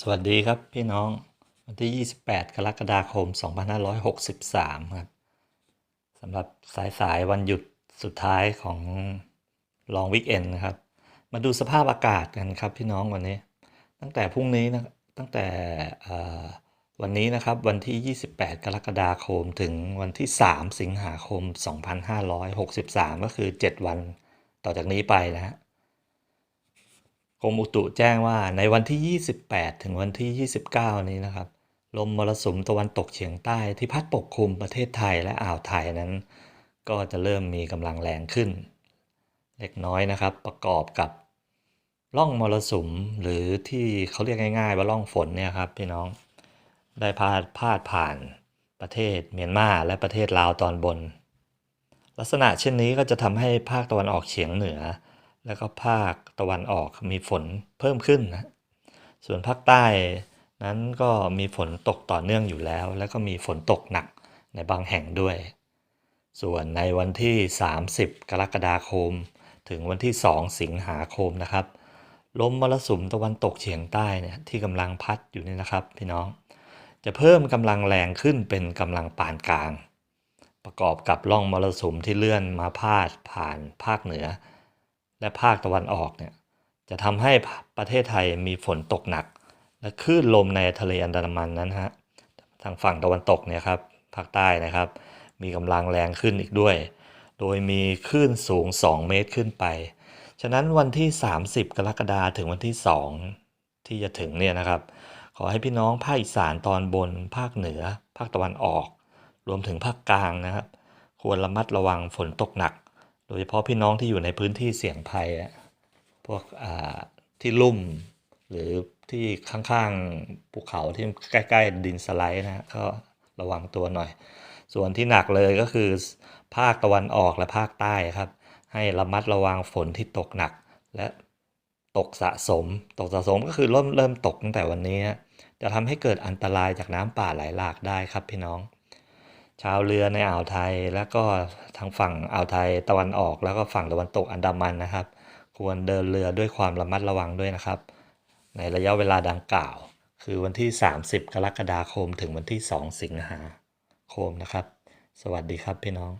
สวัสดีครับพี่น้องวันที่ 28 กรกฎาคม 2563 ครับสำหรับสายสายวันหยุดสุดท้ายของลองวิกเอนนะครับ มาดูสภาพอากาศกันครับพี่น้องวันนี้ ตั้งแต่พรุ่งนี้นะตั้งแต่วันนี้นะครับวันที่ 28 กรกฎาคมถึงวันที่ 3 สิงหาคม 2563 ก็คือ 7 วันต่อจากนี้ไปนะฮะ รมอุตุแจ้งว่าในวันที่ 28 ถึงวันที่ 29 นี้นะครับ ลมมรสุมตะวันตกเฉียงใต้ที่พัดปกคลุมประเทศไทยและอ่าวไทยนั้น ก็จะเริ่มมีกำลังแรงขึ้น เล็กน้อยนะครับประกอบกับร่องมรสุมหรือที่เขาเรียกง่ายๆว่าร่องฝนเนี่ยครับพี่น้องได้พาดพาดผ่านประเทศเมียนมาและประเทศลาวตอนบน ลักษณะเช่นนี้ก็จะทำให้ภาคตะวันออกเฉียงเหนือ แล้วก็ภาคตะวันออกมีฝนเพิ่มขึ้นนะส่วนภาคใต้นั้นก็มีฝนตกต่อเนื่องอยู่แล้ว แล้วก็มีฝนตกหนักในบางแห่งด้วย ส่วนในวันที่ 30 กรกฎาคม ถึงวันที่ 2 สิงหาคมนะครับลมมรสุมตะวันตกเฉียงใต้เนี่ยที่กำลังพัดอยู่นี่นะครับ พี่น้อง จะเพิ่มกำลังแรงขึ้นเป็นกำลังปานกลาง ประกอบกับร่องมรสุมที่เลื่อนมาพาดผ่านภาคเหนือ และภาคตะวันออกเนี่ยจะทำให้ประเทศไทยมีฝนตกหนัก และคลื่นลมในทะเลอันดามันนั้นฮะทางฝั่งตะวันตกเนี่ยครับภาคใต้นะครับ มีกำลังแรงขึ้นอีกด้วย โดยมีคลื่นสูง 2 เมตรขึ้นไป ฉะนั้นวันที่ 30 กรกฎาคมถึงวันที่ 2 ที่จะถึงเนี่ยนะครับ ขอให้พี่น้องภาคอีสานตอนบน ภาคเหนือ ภาคตะวันออก รวมถึงภาคกลางนะครับ ควรระมัดระวังฝนตกหนัก ยเฉพาะพี่น้องที่อยู่ในพื้นที่เสี่ยงภัยอะพวกที่ลุ่มหรือที่ข้างๆภูเขาที่ใกล้ ๆ ดินสไลด์นะฮะก็ระวังตัวหน่อย ส่วนที่หนักเลยก็คือภาคตะวันออกและภาคใต้ครับ ให้ระมัดระวังฝนที่ตกหนักและตกสะสม ตกสะสมก็คือเริ่มเริ่มตกตั้งแต่วันนี้ จะทำให้เกิดอันตรายจากน้ำป่าไหลหลากได้ครับพี่น้อง ชาวเรือในอ่าวไทย แล้วก็ทางฝั่งอ่าวไทยตะวันออก แล้วก็ฝั่งตะวันตกอันดามันนะครับ ควรเดินเรือด้วยความระมัดระวังด้วยนะครับ ในระยะเวลาดังกล่าว คือวันที่ 30 กรกฎาคมถึงวันที่ 2 สิงหาคมนะครับ สวัสดีครับพี่น้อง